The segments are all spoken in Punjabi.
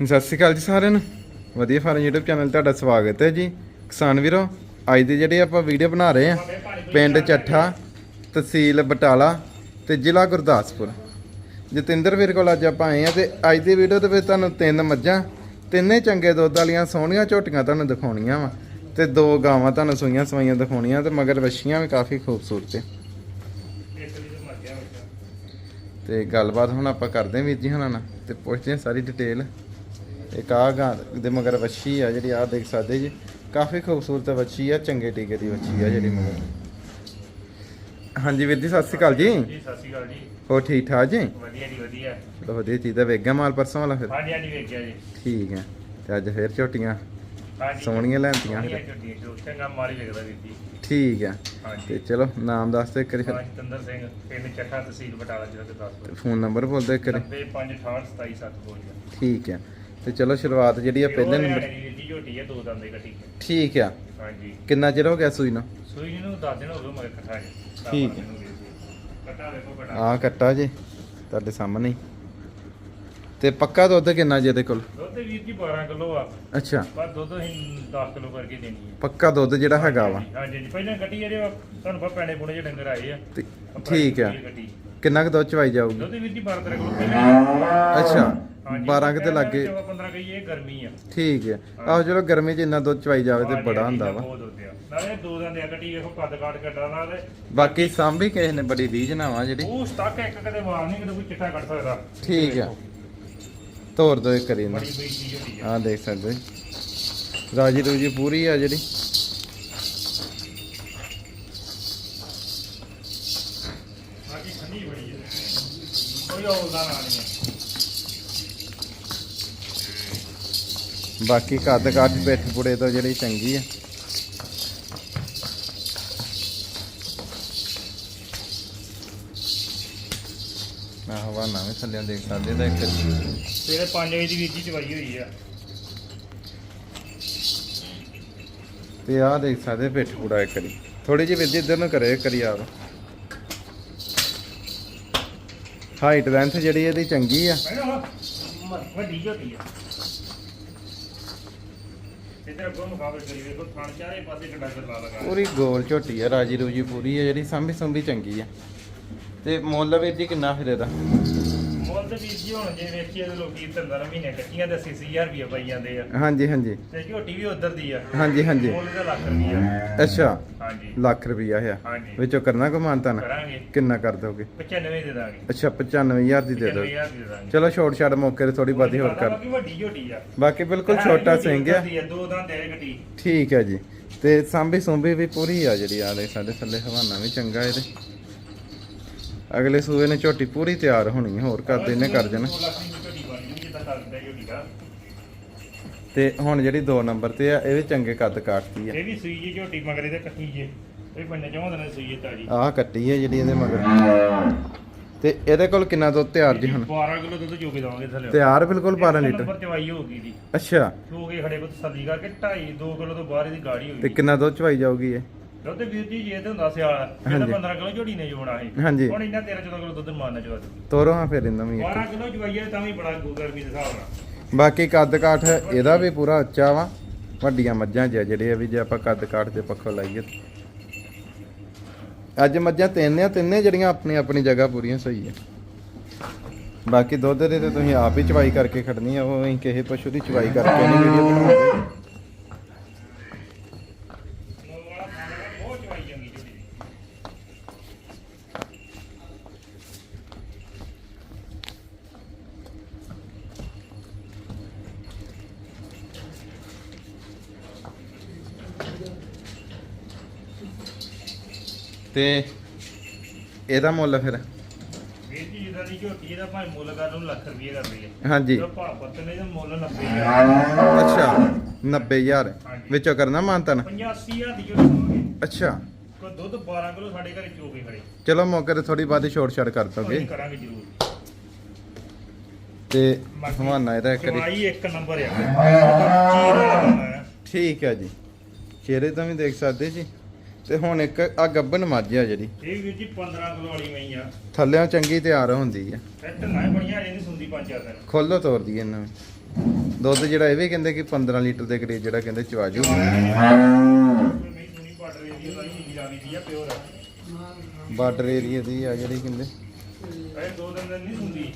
ਸਤਿ ਸ਼੍ਰੀ ਅਕਾਲ ਜੀ ਸਾਰਿਆਂ ਨੂੰ। ਵਧੀਆ ਫਾਰਮ YouTube ਚੈਨਲ ਤੁਹਾਡਾ ਸਵਾਗਤ ਹੈ ਜੀ। ਕਿਸਾਨ ਵੀਰੋ, ਅੱਜ ਦੀ ਜਿਹੜੀ ਆਪਾਂ ਵੀਡੀਓ ਬਣਾ ਰਹੇ ਆ ਪਿੰਡ ਚੱਠਾ, ਤਹਿਸੀਲ ਬਟਾਲਾ ਤੇ ਜ਼ਿਲ੍ਹਾ ਗੁਰਦਾਸਪੁਰ। ਜਤਿੰਦਰ ਵੀਰ ਕੋਲ ਅੱਜ ਆਪਾਂ ਆਏ ਆ ਤੇ ਅੱਜ ਦੀ ਵੀਡੀਓ ਦੇ ਵਿੱਚ ਤੁਹਾਨੂੰ ਤਿੰਨ ਮੱਝਾਂ, ਤਿੰਨੇ ਚੰਗੇ ਦੁੱਧ ਵਾਲੀਆਂ, ਸੋਹਣੀਆਂ ਝੋਟੀਆਂ ਤੁਹਾਨੂੰ ਦਿਖਾਉਣੀਆਂ ਵਾ ਤੇ ਦੋ ਗਾਵਾਂ ਤੁਹਾਨੂੰ ਸੂਈਆਂ ਸਵਾਈਆਂ ਦਿਖਾਉਣੀਆਂ ਤੇ ਮਗਰ ਵੱਛੀਆਂ ਵੀ ਕਾਫੀ ਖੂਬਸੂਰਤ ਹੈ ਤੇ ਗੱਲਬਾਤ ਹੁਣ ਆਪਾਂ ਕਰਦੇ ਹਾਂ ਵੀਰ ਜੀ ਹੁਣਾਂ ਨਾਲ ਤੇ ਪੁੱਛਦੇ ਹਾਂ ਸਾਰੀ ਡਿਟੇਲ ਇੱਕ ਗਾਂ ਦੇ ਮਗਰ ਵੱਛੀ ਆ ਜਿਹੜੀ ਆਹ ਦੇਖ ਸਕਦੇ ਜੀ। ਕਾਫੀ ਖੂਬਸੂਰਤ ਵੱਛੀ ਆ ਚੰਗੇ ਟੀਕੇ ਦੀ ਵੱਛੀ ਆ ਜਿਹੜੀ ਮਗਰ। ਹਾਂਜੀ ਵੀਰ ਜੀ ਸਤਿ ਸ਼੍ਰੀ ਅਕਾਲ ਜੀ। ਜੀ ਸਤਿ ਸ਼੍ਰੀ ਅਕਾਲ ਜੀ। ਹੋ ਠੀਕ ਠਾਕ ਜੀ? ਵਧੀਆ ਜੀ ਵਧੀਆ। ਚਲੋ ਵਧੀਆ ਚੀਜ਼ ਦਾ ਮਾਲ ਪਰਸੋਂ ਵਾਲਾ ਫਿਰ? ਹਾਂਜੀ ਹਾਂਜੀ ਵੇਖਿਆ ਜੀ। ਠੀਕ ਹੈ ਤੇ ਅੱਜ ਫਿਰ ਝੋਟੀਆਂ? ਸੋਹਣੀਆਂ ਲੈਂਦੀਆਂ ਚੰਗਾ ਮਾਰੀ ਲੱਗਦਾ ਵੀਰ ਜੀ। ਠੀਕ ਹੈ ਤੇ ਚਲੋ ਨਾਮ ਦੱਸ ਦਿਓ ਇੱਕ ਵਾਰੀ ਫਿਰ। ਜਤਿੰਦਰ ਸਿੰਘ ਪਿੰਡ ਚੱਠਾ ਤਹਿਸੀਲ ਬਟਾਲਾ ਜ਼ਿਲ੍ਹਾ ਗੁਰਦਾਸਪੁਰ। ਫੋਨ ਨੰਬਰ ਬੋਲ ਦਿਓ ਇੱਕ ਵਾਰੀ। 9568277752 ਠੀਕ ਹੈ ਤੇ ਚਲੋ ਸ਼ੁਰੂਆਤ ਜਿਹੜੀ ਆ ਪਹਿਲੇ ਨੰਬਰ ਜੀ ਝੋਟੀ ਹੈ ਦੋ ਦੰਦ ਦੀ ਕੱਟੀ ਠੀਕ ਆ। ਹਾਂਜੀ। ਕਿੰਨਾ ਚਿਰ ਹੋ ਗਿਆ ਸੂਈ ਨੂੰ? ਸੂਈ ਨੂੰ 10 ਦਿਨ ਹੋ ਗਏ ਮਗਰ ਇਕੱਠਾ ਜੀ। ਠੀਕ ਹੋ। ਜੀ। ਕੱਟਾ ਵੇਖੋ ਕੱਟਾ ਆ ਕੱਟਾ ਜੀ ਤੁਹਾਡੇ ਸਾਹਮਣੇ। ਤੇ ਪੱਕਾ ਦੁੱਧ ਕਿੰਨਾ ਜੀ ਇਹਦੇ ਕੋਲ? ਦੁੱਧ ਵੀਰ ਜੀ 12 ਕਿਲੋ ਆ। ਅੱਛਾ। ਪਰ ਦੁੱਧ ਅਸੀਂ 10 ਕਿਲੋ ਕਰਕੇ ਦੇਣੀ ਹੈ। ਪੱਕਾ ਦੁੱਧ ਜਿਹੜਾ ਹੈਗਾ ਵਾ। ਹਾਂਜੀ ਹਾਂਜੀ ਪਹਿਲਾਂ ਕੱਟੀ ਜਿਹੜੇ ਤੁਹਾਨੂੰ ਪਤਾ ਪੈਣੇ ਪੁਣੇ ਜਿਹੜੇ ਡੰਗਰ ਆਏ ਆ। ਠੀਕ ਆ। ਕੱਟੀ। ਕਿੰਨਾ ਕੁ ਦੁੱਧ ਚਵਾਈ ਜਾਊਗੀ? ਦੁੱਧ ਵੀਰ ਜੀ 12 ਕਿਲੋ। ਅੱਛਾ। ਹਾਂਜੀ, 12 ਕਿਤੇ ਲੱਗੇ। 15 ਕਹੀ ਇਹ ਗਰਮੀ ਆ। ਠੀਕ ਹੈ। ਆਹੋ ਚਲੋ ਗਰਮੀ 'ਚ ਇੰਨਾ ਦੁੱਧ ਚਵਾਈ ਜਾਵੇ ਤੇ ਬੜਾ ਹੁੰਦਾ ਵਾ। ਬਹੁਤ ਦੁੱਧ ਆ। ਨਾਲੇ ਦੋ ਦੰਦ ਆ ਕੱਟੀ ਵੇਖੋ ਕੱਦ ਕਾਟ ਕੱਟਾ ਨਾਲ ਬਾਕੀ ਸਾਂਭੀ ਕਿਸੇ ਨੇ ਬੜੀ ਰੀਝ ਨਾ ਵਾ ਜਿਹੜੀ। ਉਹ ਸਟਾਕ ਇੱਕ ਕਦੇ ਮਾਰ ਨਹੀਂ ਕਦੇ ਕੋਈ ਚਿੱਟਾ ਕੱਟ ਸਕਦਾ। ਠੀਕ ਆ। ਤੋਰ ਦੋ ਇੱਕ ਕਰੀ ਨਾ ਬੜੀ ਬਈ ਚੀਜ਼ ਹੁੰਦੀ ਆ। ਆ ਦੇਖ ਸਕਦੇ। ਜੀ। ਰਾਜੀ ਰੂਜੀ ਪੂਰੀ ਆ ਜਿਹੜੀ। ਬਾਕੀ ਠੰਡੀ ਬੜੀ ਹੈ ਕੋਈ ਔਲਦਾ ਨਾ ਨਹੀਂ ਬਾਕੀ ਕੱਦ ਕੱਟ ਪਿੱਠ ਪੁੜੇ ਤੋਂ ਜਿਹੜੀ ਚੰਗੀ ਆ। ਮੈਂ ਹਵਾ ਨਾ ਵੀ ਥੱਲੇ ਦੇਖ ਸਕਦੇ ਤਾਂ ਇੱਕ ਸਵੇਰੇ 5 ਵਜੇ ਦੀ ਵੀਰ ਜੀ ਚਵਾਈ ਹੋਈ ਆ। ਤੇ ਆਹ ਦੇਖ ਸਕਦੇ ਪਿੱਠ ਪੁੜਾ ਇੱਕ ਵਾਰੀ। ਥੋੜੀ ਜਿਹੀ ਵੀਰ ਜੀ ਇੱਧਰ ਨੂੰ ਕਰੇ ਇੱਕ ਵਾਰੀ ਆਪ। ਹਾਈਟ ਲੈਂਥ ਜਿਹੜੀ ਇਹਦੀ ਚੰਗੀ ਆ। ਵੱਡੀ ਝੋਟੀ ਆ। ਇਧਰ ਅੱਗੋਂ ਮੁਕਾਬਲੇ ਕਰੀ ਵੇਖੋ ਥਣ ਚਾਰੇ ਪਾਸੇ ਕਿੱਡਾ ਗੱਲਾ ਲਗਾ ਪੂਰੀ ਗੋਲ ਝੋਟੀ ਆ ਰਾਜੀ ਰੂਜੀ ਪੂਰੀ ਆ ਜਿਹੜੀ ਸਾਂਭੀ ਸੁੰਭੀ ਚੰਗੀ ਆ। ਤੇ ਮੁੱਲ ਵੀਰ ਜੀ ਕਿੰਨਾ ਫਿਰ ਇਹਦਾ? ਮੁੱਲ ਤੇ ਵੀਰ ਜੀ ਹੁਣ ਜੇ ਵੇਖੀਏ ਤੇ ਲੋਕੀ ਤਿੰਨ ਮਹੀਨੇ ਕੱਟੀਆਂ ਤੇ 80000 ਰੁਪਏ ਪਾਈ ਜਾਂਦੇ ਆ। ਹਾਂਜੀ ਹਾਂਜੀ। ਤੇ ਝੋਟੀ ਵੀ ਉਧਰ ਦੀ ਆ। ਹਾਂਜੀ ਹਾਂਜੀ। ਮੁੱਲ ਦਾ ਲੱਖ ਰੁਪਈਆ। ਅੱਛਾ। ਲੱਖ ਰੁਪਈਆ ਆ। ਹਾਂਜੀ। ਵਿੱਚੋਂ ਕਰਨਾ ਕਮਾਨਤਾ ਨਾ? ਕਰਾਂਗੇ। ਕਿੰਨਾ ਕਰ ਦੋਗੇ? 95 ਦੇ ਦਾਂਗੇ। ਅੱਛਾ 95000 ਦੀ ਦੇ ਦੋਗੇ 95000 ਦੇ ਦਾਂਗੇ। ਚਲੋ ਛੋਟ ਛਾੜ ਮੌਕੇ ਤੇ ਥੋੜੀ ਬਾਦੀ ਹੋਰ ਕਰ। ਬਾਕੀ ਵੱਡੀ ਝੋਟੀ ਆ। ਬਾਕੀ ਬਿਲਕੁਲ ਛੋਟਾ ਸਿੰਘ ਆ। ਦੋ ਦੰਦ ਹੈ ਗੱਡੀ। ਠੀਕ ਹੈ ਜੀ। ਤੇ ਸਾਂਭੀ ਸੁੰਭੀ ਵੀ ਪੂਰੀ ਆ ਜਿਹੜੀ ਆ ਦੇ ਸਾਡੇ ਥੱਲੇ ਹਵਾਨਾ ਵੀ ਚੰਗਾ ਇਹਦੇ। ਅਗਲੇ ਸੂਏ ਨੇ ਝੋਟੀ ਪੂਰੀ ਤਿਆਰ ਹੋਣੀ ਹੈ, ਹੋਰ ਕਰਦੇ ਨੇ ਕਰ ਜਾਣਾ। ਦੋ ਲੱਖ ਦੀ ਝੋਟੀ ਬਣ ਜੂਗੀ ਜਿੱਦਾਂ ਕਰ ਦਿੰਦਾ ਝੋਟੀ ਦਾ। ਤੇ ਹੁਣ ਜਿਹੜੀ 2 ਨੰਬਰ ਤੇ ਆ ਇਹ ਵੀ ਚੰਗੇ ਕੱਦ ਕਾਟਦੀ ਆ। ਇਹ ਵੀ ਸੂਈ ਜੀ ਝੋਟੀ ਮਗਰੇ ਤੇ ਕੱਟੀ ਜੇ। ਇਹ ਪੰਨੇ ਚੌਂ ਦਿਨਾਂ ਦੀ ਸੂਈ ਹੈ ਤਾਜੀ। ਆਹ ਕੱਟੀ ਹੈ ਜਿਹੜੀ ਇਹਦੇ ਮਗਰ। ਤੇ ਇਹਦੇ ਕੋਲ ਕਿੰਨਾ ਦੁੱਧ ਤਿਆਰ ਜੀ ਹੁਣ? 12 ਕਿਲੋ ਦੁੱਧ ਚੋ ਕੇ ਦਵਾਂਗੇ ਥੱਲੇ। ਤਿਆਰ ਬਿਲਕੁਲ 12 ਲੀਟਰ। ਨੰਬਰ ਚਵਾਈ ਹੋ ਗਈ ਦੀ ਅੱਛਾ। ਚੋ ਕੇ ਖੜੇ ਕੋ ਤਸੱਲੀ ਕਰਕੇ 2.5 2 ਕਿਲੋ ਤੋਂ ਬਾਹਰ ਇਹਦੀ ਗਾੜੀ ਹੋਈ ਤੇ ਕਿੰਨਾ ਦੁੱਧ ਚਵਾਈ ਜਾਊਗੀ ਇਹ? ਦੁੱਧ ਵੀਰ ਜੀ ਜੇ ਤੇ ਹੁੰਦਾ ਸਿਆਲ। ਇਹਦਾ ਹਾਂਜੀ। 15 ਕਿਲੋ ਝੋਟੀ ਨੇ ਜੋਣਾ ਹਾਂਜੀ। ਹੁਣ ਇਹਨਾਂ 13 14 ਕਿਲੋ ਦੁੱਧ ਮਾਰਨਾ ਚਾਹਦਾ ਤੋਰੋ ਹਾਂ ਫਿਰ ਇਹਨਾਂ ਵੀ। ਇੱਕ 12 ਕਿਲੋ ਚਵਾਈਏ ਤਾਂ ਵੀ ਬੜਾ ਗੋ ਗਰਮੀ ਦੇ ਹਿਸਾਬ ਨਾਲ। ਬਾਕੀ ਕੱਦ ਕਾਠ ਇਹਦਾ ਵੀ ਪੂਰਾ ਉੱਚਾ ਵਾ। ਵੱਡੀਆਂ ਮੱਝਾਂ ਜਿਹਾ ਜਿਹੜੇ ਆ ਵੀ ਜੇ ਆਪਾਂ ਕੱਦ ਕਾਠ ਦੇ ਪੱਖੋਂ ਲਾਈਏ। ਅੱਜ ਮੱਝਾਂ ਤਿੰਨ ਆ, ਤਿੰਨੇ ਜਿਹੜੀਆਂ ਆਪਣੀ ਆਪਣੀ ਜਗ੍ਹਾ ਪੂਰੀਆਂ ਸਹੀ ਆ। ਬਾਕੀ ਦੁੱਧ ਦੇ ਤੇ ਤੁਸੀਂ ਆਪ ਹੀ ਚਵਾਈ ਕਰਕੇ ਖੜਨੀ ਆ, ਉਹ ਅਸੀਂ ਕਿਸੇ ਪਸ਼ੂ ਦੀ ਚਵਾਈ ਕਰਕੇ ਨਹੀਂ ਵੀਡੀਓ ਬਣਾਉਂਦੇ ਵਾਲਾ ਖਾਣਾ ਬਹੁਤ ਚਵਾਈ ਜਾਂਦੀ ਝੋਟੀ ਦੀ ਤੇ ਇਹਦਾ ਮੁੱਲ ਫਿਰ? ਵੀਰ ਜੀ ਜਿਹਦਾ ਦੀ ਝੋਟੀ ਇਹਦਾ ਭਾਵੇਂ ਮੁੱਲ ਕਰ ਨੂੰ ਲੱਖ ਰੁਪਏ ਕਰ ਰਹੀ ਹੈ ਹਾਂਜੀ ਜੋ ਭਾਪਤ ਨੇ ਇਹਦਾ ਮੁੱਲ 90000 ਅੱਛਾ 90000 ਹਾਂਜੀ। ਵਿੱਚੋਂ ਕਰਨਾ ਮਾਨਤਨ? 85000 ਦੀ ਝੋਟੀ ਹੋਵੇ ਅੱਛਾ। ਕੋ ਦੁੱਧ 12 ਕਿਲੋ ਸਾਡੇ ਘਰੇ ਚੋ ਕੇ ਖੜੇ। ਚਲੋ ਮੌਕੇ ਤੇ ਥੋੜੀ ਬਾਅਦ ਛੋੜ ਛੜ ਕਰ ਦੋਗੇ। ਅਸੀਂ ਕਰਾਂਗੇ ਜ਼ਰੂਰ। ਤੇ ਹਵਾਨਾ ਇਹਦਾ ਇੱਕ ਵਾਰੀ। ਚਵਾਈ ਇੱਕ ਨੰਬਰ ਆ। ਚੀਰ ਵਾਲਾ ਠੀਕ ਹੈ ਜੀ। ਚਿਹਰੇ ਤਾਂ ਵੀ ਦੇਖ ਸਕਦੇ ਜੀ। ਤੇ ਹੁਣ ਇੱਕ ਆ ਗੱਬਨ ਮੱਝ ਆ ਜਿਹੜੀ। ਇਹ ਵੀਰ ਜੀ 15 ਕਿਲੋ ਵਾਲੀ ਮਈ ਆ। ਥੱਲਿਆਂ ਚੰਗੀ ਤਿਆਰ ਹੁੰਦੀ ਹੈ ਫਿੱਟ ਨਾ ਬੜੀਆਂ ਇਹਦੀ ਸੁੰਦੀ ਪੰਜ ਚਾਰ ਦਿਨ। ਖੋਲੋ ਤੋਰਦੀ ਇਹਨਾਂ ਨੂੰ। ਦੁੱਧ ਜਿਹੜਾ ਇਹ ਵੀ ਕਹਿੰਦੇ ਕਿ 15 ਲੀਟਰ ਦੇ ਕਰੀਬ ਜਿਹੜਾ ਕਹਿੰਦੇ ਚਵਾਜੂ। ਆ ਬਾਰਡਰ ਏਰੀਆ ਦੀ ਆ ਜਿਹੜੀ ਕਹਿੰਦੇ। ਇਹ ਦੋ ਦਿਨ ਦਿਨ ਨਹੀਂ ਸੁਣਦੀ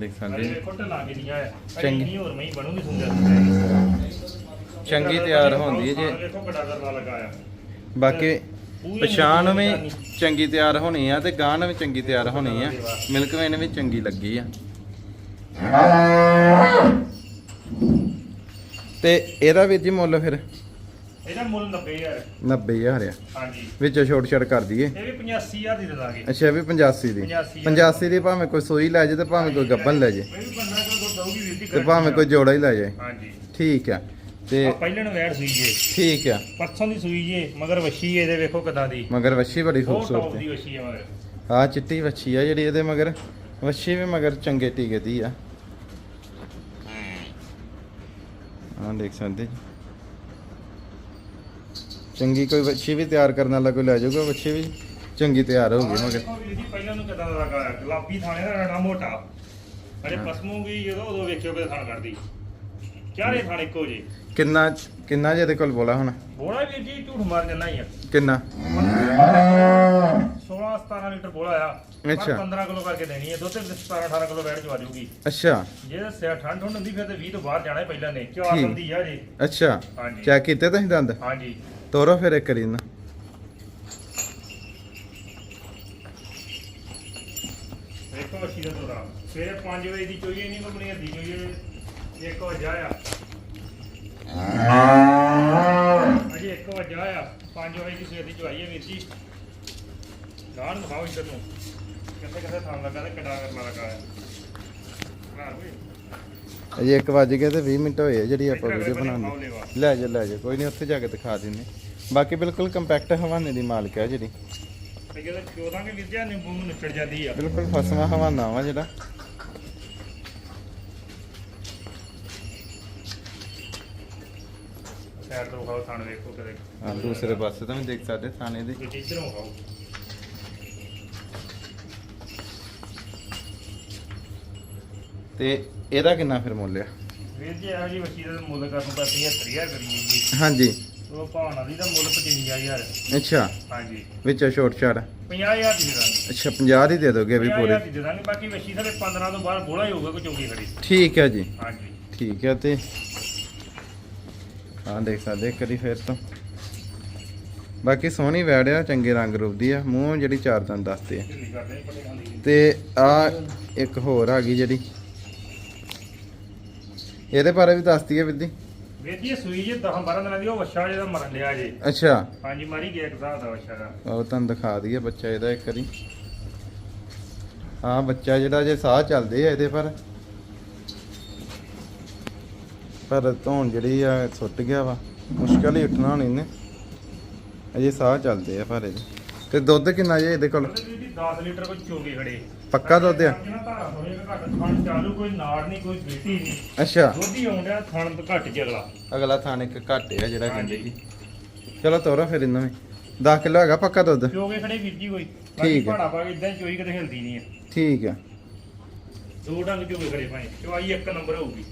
ਦੇਖ ਸਕਦੇ ਵੇਖੋ ਢਲਾ ਕੇ ਦੀਆਂ ਆ ਚੰਗੀ। ਨਹੀਂ ਹੋਰ ਮੈਂ ਬਣੂਗੀ ਸੁਣਦੇ ਚੰਗੀ ਤਿਆਰ ਹੁੰਦੀ ਹੈ ਜੇ। ਵੇਖੋ ਕਿੱਡਾ ਕਰਵਾ ਲਗਾਇਆ ਬਾਕੀ ਪਛਾਣ ਵੀ ਚੰਗੀ ਤਿਆਰ ਹੋਣੀ ਆ ਤੇ ਗਾਣ ਵੀ ਚੰਗੀ ਤਿਆਰ ਹੋਣੀ ਆ। ਮਿਲਕ ਵੇਨ ਵੀ ਚੰਗੀ ਲੱਗੀ ਆ। ਤੇ ਇਹਦਾ ਵੀਰ ਜੀ ਮੁੱਲ ਫਿਰ? ਇਹਦਾ ਮੁੱਲ 90000 90000 ਆ। ਹਾਂਜੀ। ਵਿੱਚੋਂ ਛੋਟ ਛੜ ਕਰ ਦਈਏ? ਇਹ ਵੀ 85000 ਦੀ ਦੇ ਦਾਂਗੇ ਅੱਛਾ ਇਹ ਵੀ 85 ਦੀ। 85 85 ਦੀ ਭਾਵੇਂ ਕੋਈ ਸੂਈ ਲੈ ਜੇ ਤੇ ਭਾਵੇਂ ਕੋਈ ਗੱਬਨ ਲੈ ਜੇ ਇਹ ਵੀ 15 ਕਿਲੋ ਦੁੱਧ ਦਊਗੀ ਵੀਰ ਦੀ ਤੇ ਭਾਵੇਂ ਕੋਈ ਜੋੜਾ ਹੀ ਲੈ ਜਾਏ। ਹਾਂਜੀ। ਠੀਕ ਆ। ਤੇ ਪਹਿਲਣ ਵੈੜ ਸੂਈ ਜੇ। ਠੀਕ ਆ। ਪਰਸੋਂ ਦੀ ਸੂਈ ਜੇ ਮਗਰ ਵੱਛੀ ਇਹਦੇ ਵੇਖੋ ਕਿਦਾਂ ਦੀ। ਮਗਰ ਵੱਛੀ ਬੜੀ ਖੂਬਸੂਰਤ ਹੈ। ਮਗਰ। ਆ ਚਿੱਟੀ ਵੱਛੀ ਆ ਜਿਹੜੀ ਇਹਦੇ ਮਗਰ। ਵੱਛੀ ਵੀ ਮਗਰ ਚੰਗੇ ਟੀਕੇ ਦੀ ਆ। ਆ ਦੇਖ ਸਕਦੇ ਜੀ। ਚੰਗੀ ਕੋਈ ਵੱਛੀ ਵੀ ਤਿਆਰ ਕਰਨ ਵਾਲਾ ਕੋਈ ਲੈ ਜਾਊਗਾ ਵੱਛੀ ਵੀ ਚੰਗੀ ਤਿਆਰ ਹੋਊਗੀ ਮਗਰ। ਦੇਖੋ ਵੀਰ ਜੀ ਪਹਿਲਾਂ ਨੂੰ ਕਿਦਾਂ ਦਾ ਲਗਾ ਗੁਲਾਬੀ ਥਾਣੇ ਦਾ ਰਣਾ ਮੋਟਾ। ਅਰੇ ਪਸਮੂਗੀ ਜਦੋਂ ਉਦੋਂ ਵੇਖਿਓ ਕਿ ਥਾਣ ਕਰਦੀ ਚਾਰੇ ਥਾਣ ਇੱਕੋ ਜੇ ਕਿੰਨਾ ਕਿੰਨਾ ਕੋਲ ਬੋਲਾ ਹੁਣ? ਬੋਲਾ ਵੀਰ ਜੀ ਝੂਠ ਮਾਰ ਜੰਨਾ ਹੀ ਆ। ਕਿੰਨਾ? 16 17 ਲੀਟਰ ਬੋਲਾ ਆ। ਅੱਛਾ। 15 ਕਿਲੋ ਕਰਕੇ ਦੇਣੀ ਹੈ ਦੁੱਧ ਤੇ 17 18 ਕਿਲੋ ਵੈੜ ਚਵਾ ਜੂਗੀ ਅੱਛਾ। ਜੇ ਸਿਆ ਠੰਡ ਹੁੰਦੀ ਫਿਰ ਤੇ 20 ਤੋਂ ਬਾਹਰ ਜਾਣਾ ਹੀ ਪਹਿਲਾਂ ਨੇ ਠੀਕ। ਹੁੰਦੀ ਆ ਜੀ। ਅੱਛਾ। ਚੈੱਕ ਕੀਤੇ ਤੁਸੀਂ ਦੰਦ? ਹਾਂਜੀ। ਤੋਰੋ ਫਿਰ ਇੱਕ ਵਾਰੀ ਨਾ ਵੇਖੋ ਅੱਛੀ ਦਾ ਤੋਰਾ ਸਵੇਰੇ 5 ਵਜੇ ਦੀ ਚੋਈ ਨਹੀਂ ਕੰਪਨੀ ਦੀ ਚੋਈ ਇੱਕ ਵਜਾ ਆ ਅਜੇ 1 ਵਜਾ ਆ 5 ਵਜੇ ਦੀ ਸਵੇਰ ਦੀ ਚਵਾਈ ਹੈ ਵੀਰ ਜੀ ਗਾਣ ਦਿਖਾਓ ਇੱਧਰ ਨੂੰ ਕਿੱਥੇ ਕਿੱਥੇ ਥਾਂ ਲੱਗਾ ਤੇ ਕਿੱਡਾ ਕਰਨਾ ਲੱਗਾ ਆ ਘਰ ਓਏ ਅਜੇ 1 ਵੱਜ ਗਏ ਤੇ 20 ਮਿੰਟ ਹੋਏ ਆ ਜਿਹੜੀ ਆਪਾਂ ਵੀਡੀਓ ਖਾਓ ਲੈ ਜਾ ਲੈ ਜਾ ਕੋਈ ਨਹੀਂ ਉੱਥੇ ਜਾ ਕੇ ਦਿਖਾ ਦਿੰਨੇ। ਬਾਕੀ ਬਿਲਕੁਲ ਕੰਪੈਕਟ ਹਵਾਨੇ ਦੀ ਮਾਲਕ ਹੈ ਜਿਹੜੀ। ਤੇ ਜਦੋਂ ਚੋਦਾਂਗੇ ਵੀਰ ਜੀ ਨਿੰਬੂ ਨੂੰ ਨਿਕਲ ਜਾਂਦੀ ਆ ਬਿਲਕੁਲ ਫਸਵਾ ਹਵਾਨਾ ਵਾ ਜਿਹੜਾ। ਸਾਈਡ ਤੋਂ ਖਾਓ ਥਾਣ ਵੇਖੋ ਕਿਤੇ। ਹਾਂ ਦੂਸਰੇ ਪਾਸੇ ਤੋਂ ਵੀ ਦੇਖ ਸਕਦੇ ਥਾਣੇ ਦੇ। ਇੱਧਰੋਂ ਖਾਓ। ਤੇ ਇਹਦਾ ਕਿੰਨਾ ਫਿਰ ਮੁੱਲ ਆ? ਵੀਰ ਜੀ ਇਹੋ ਜੀ ਮੱਛੀ ਦਾ ਮੁੱਲ ਕਰਨ ਦਾ 75000 ਕਰੀਏ ਜੀ। ਹਾਂਜੀ। ਉਹ ਭਾਣਾ ਦੀ ਦਾ ਮੁੱਲ 55000 ਅੱਛਾ। ਹਾਂਜੀ। ਵਿੱਚੋਂ ਛੋਟ ਛਾੜ 50000 ਦੀ ਦੇ ਦਾਂਗੇ। ਅੱਛਾ 50 ਦੀ ਦੇ ਦੋਗੇ ਵੀ ਪੂਰੇ? 50000 ਦੀ ਦੇ ਦਾਂਗੇ ਬਾਕੀ ਮੱਛੀ ਸਾਡੇ 15 ਤੋਂ ਬਾਅਦ ਬੋਲਾ ਹੀ ਹੋਊਗਾ ਕੋਈ ਚੌਕੀ ਖੜੀ। ਠੀਕ ਹੈ ਜੀ। ਹਾਂਜੀ। ਠੀਕ ਹੈ ਤੇ ਹਾਂ ਦੇਖ ਸਕਦੇ ਇੱਕ ਵਾਰੀ ਫਿਰ ਤੋਂ। ਬਾਕੀ ਸੋਹਣੀ ਵੈੜਿਆ ਚੰਗੇ ਰੰਗ ਰੂਪ ਦੀ ਆ ਮੂੰਹ ਜਿਹੜੀ ਚਾਰ ਦੰਦ ਦੱਸਦੇ ਆ। ਤੇ ਆ ਇੱਕ ਹੋਰ ਆ ਗਈ ਜਿਹੜੀ। ਇਹਦੇ ਬਾਰੇ ਵੀ ਦੱਸਦੀ ਹੈ ਵਿੱਦੀ। ਇਹ ਸੂਈ ਜੇ 10 12 ਦਿਨਾਂ ਦੀ ਉਹ ਵੱਛਾ ਜਿਹਦਾ ਮਰਨ ਲਿਆ ਜੇ। ਅੱਛਾ। ਹਾਂਜੀ ਮਾਰੀ ਗਿਆ ਇੱਕ ਹਿਸਾਬ ਦਾ ਵੱਛਾ ਦਾ। ਉਹ ਤੁਹਾਨੂੰ ਦਿਖਾ ਦਈਏ ਬੱਚਾ ਇਹਦਾ ਇੱਕ ਵਾਰੀ। ਹਾਂ ਬੱਚਾ ਜਿਹੜਾ ਜੇ ਸਾਹ ਚੱਲਦੇ ਆ ਇਹਦੇ ਪਰ। ਪਰ ਧੌਣ ਜਿਹੜੀ ਆ ਸੁੱਟ ਗਿਆ ਵਾ। ਮੁਸ਼ਕਲ ਹੀ ਉੱਠਣਾ ਹੁਣ ਇਹਨੇ। ਅਜੇ ਸਾਹ ਚੱਲਦੇ ਆ ਪਰ ਇਹਦੇ। ਤੇ ਦੁੱਧ ਕਿੰਨਾ ਜੇ ਇਹਦੇ ਕੋਲ? ਉਹਦੇ ਵੀਰ ਜੀ 10 ਲੀਟਰ ਕੋਈ ਚੋਕੀ ਖੜੇ। ਪੱਕਾ ਦੁੱਧ ਆ? ਨਾ ਧਾਰਾ ਥੋੜੀ ਘੱਟ ਥਣ ਚਾਲੂ ਕੋਈ ਨਾੜ ਨਹੀਂ ਕੋਈ ਬੇਟੀ ਨਹੀਂ। ਅੱਛਾ। ਦੁੱਧ ਆਉਂਦਾ ਥਣ ਤੋਂ ਘੱਟ ਜਗਲਾ ਅਗਲਾ ਥਾਣ ਇੱਕ ਘੱਟ ਆ ਜਿਹੜਾ ਕਹਿੰਦੇ ਜੀ। ਚਲੋ ਤੋਰੋ ਫਿਰ ਇਹਨਾਂ ਵਿੱਚ 10 ਕਿਲੋ ਹੈਗਾ ਪੱਕਾ ਦੁੱਧ? ਚੋਗੇ ਖੜੇ ਵੀਰ ਜੀ ਕੋਈ। ਠੀਕ ਹੈ। ਭਾੜਾ ਪਾ ਕੇ ਇਦਾਂ ਚੋਈ ਕਿਤੇ ਹਿਲਦੀ ਨਹੀਂ ਠੀਕ ਆ ਦੋ ਡੰਗ ਚੋਗੇ ਖੜੇ ਭਾਈ। ਚਵਾਈ ਇੱਕ ਨੰਬਰ ਹੋਊਗੀ।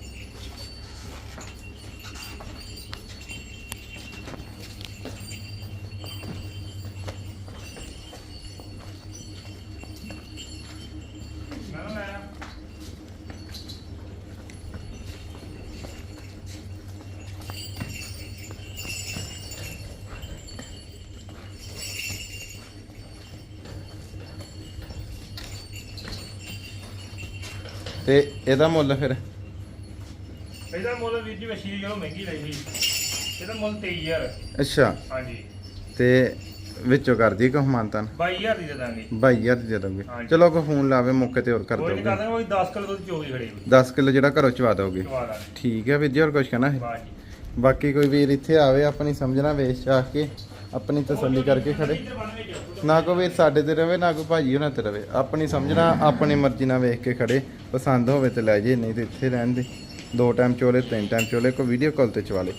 ਤੇ ਇਹਦਾ ਮੁੱਲ ਫਿਰ? ਇਹਦਾ ਮੁੱਲ ਵੀਰ ਜੀ ਦੀ ਜਦੋਂ ਮਹਿੰਗੀ ਲਈ ਸੀ ਇਹਦਾ ਮੁੱਲ 23000 ਅੱਛਾ। ਹਾਂਜੀ। ਤੇ ਵਿੱਚੋਂ ਕਰ ਦੀ ਕੋ ਮਾਨਤਨ? 22000 ਦੀ ਦੇ ਦਾਂਗੇ। 22000 ਦੀ ਦੇ ਦੋਗੇ। ਚਲੋ ਕੋ ਫੋਨ ਲਾਵੇ ਮੌਕੇ ਤੇ ਹੋਰ ਕਰ ਦੋਗੇ। ਕਰਦੇ ਕੋਈ 10 ਕਿਲੋ ਦੁੱਧ ਚੋਗੀ ਖੜੀ 10 ਕਿਲੋ ਜਿਹੜਾ ਘਰੋਂ ਚਵਾ ਦੋਗੇ। ਦਾਂਗੇ। ਠੀਕ ਹੈ ਵੀਰ ਜੀ ਹੋਰ ਕੁਝ ਕਹਿਣਾ ਹੈ? ਬਾਕੀ ਕੋਈ ਵੀਰ ਇੱਥੇ ਆਵੇ ਆਪਣੀ ਸਮਝਣਾ ਵੇਚ ਚਾਹ ਕੇ। ਆਪਣੀ ਤਸੱਲੀ ਕਰਕੇ ਖੜੇ। ਨਾ ਕੋਈ ਵੀਰ ਸਾਡੇ ਤੇ ਰਵੇ, ਨਾ ਕੋਈ ਭਾਜੀ ਉਹਨਾਂ ਤੇ ਰਵੇ। ਆਪਣੀ ਸਮਝਣਾ, ਆਪਣੀ ਮਰਜ਼ੀ ਨਾਲ ਵੇਖ ਕੇ ਖੜੇ। ਪਸੰਦ ਹੋਵੇ ਤੇ ਲੈ ਜੇ ਨਹੀਂ ਤੇ ਇੱਥੇ ਰਹਿਣ ਦੇ। ਦੋ ਟਾਈਮ ਚੋਲੇ, ਤਿੰਨ ਟਾਈਮ ਚੋਲੇ, ਕੋਈ ਵੀਡੀਓ ਕਾਲ ਤੇ ਚਵਾ ਲੇ।